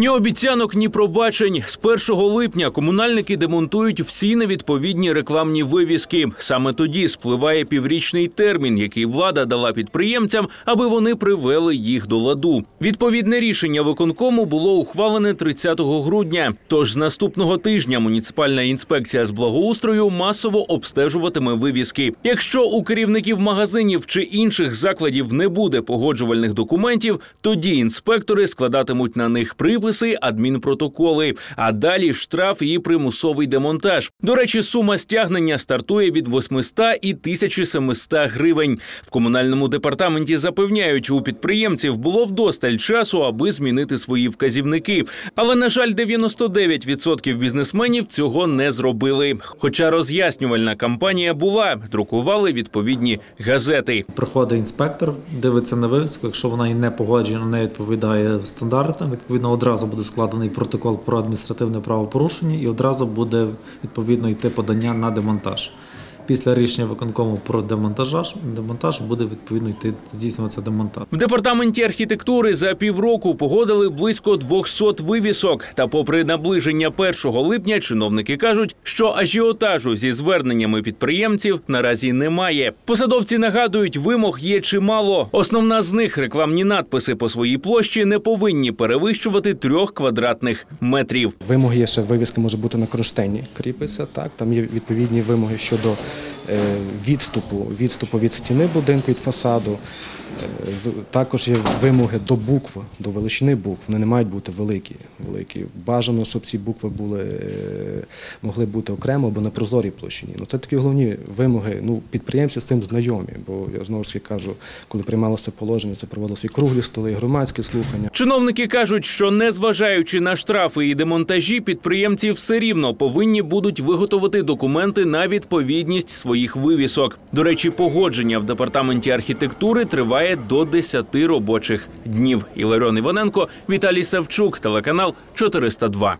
Ні обіцянок, ні пробачень. З 1 липня комунальники демонтують всі невідповідні рекламні вивіски. Саме тоді спливає піврічний термін, який влада дала підприємцям, аби вони привели їх до ладу. Відповідне рішення виконкому було ухвалене 30 грудня. Тож з наступного тижня муніципальна інспекція з благоустрою масово обстежуватиме вивіски. Якщо у керівників магазинів чи інших закладів не буде погоджувальних документів, тоді інспектори складатимуть на них приписи, адмінпротоколи, а далі штраф і примусовий демонтаж. До речі, сума стягнення стартує від 800 і 1700 гривень. В комунальному департаменті запевняють, у підприємців було вдосталь часу, аби змінити свої вказівники. Але на жаль, 99% бізнесменів цього не зробили. Хоча роз'яснювальна кампанія була, друкували відповідні газети. Приходить інспектор, дивиться на вивіску. Якщо вона і не погоджена, не відповідає стандартам, відповідно одразу буде складений протокол про адміністративне правопорушення і одразу буде відповідно йти подання на демонтаж. Після рішення виконкому про демонтаж, демонтаж буде відповідно йти здійснюватися демонтаж. В департаменті архітектури за півроку погодили близько 200 вивісок. Та, попри наближення 1 липня, чиновники кажуть, що ажіотажу зі зверненнями підприємців наразі немає. Посадовці нагадують, вимог є чимало. Основна з них рекламні надписи по своїй площі не повинні перевищувати трьох квадратних метрів. Вимоги є ще вивіска може бути на кронштейні кріпиться. Так там є відповідні вимоги щодо відступу, відступу від стіни будинку від фасаду. Також є вимоги до букв, до величини букв. Вони не мають бути великі. великі. Бажано, щоб ці букви були, е, могли бути окремо або на прозорій площині. Ну, це такі головні вимоги. Ну, підприємці з цим знайомі, бо я знову ж таки кажу, коли приймалося положення, це проводилося і круглі столи, і громадські слухання. Чиновники кажуть, що незважаючи на штрафи і демонтажі, підприємці все рівно повинні будуть виготовити документи на відповідність своїх вивісок. До речі, погодження в департаменті архітектури триває до 10 робочих днів. Іларіон Іваненко, Віталій Савчук, телеканал 402.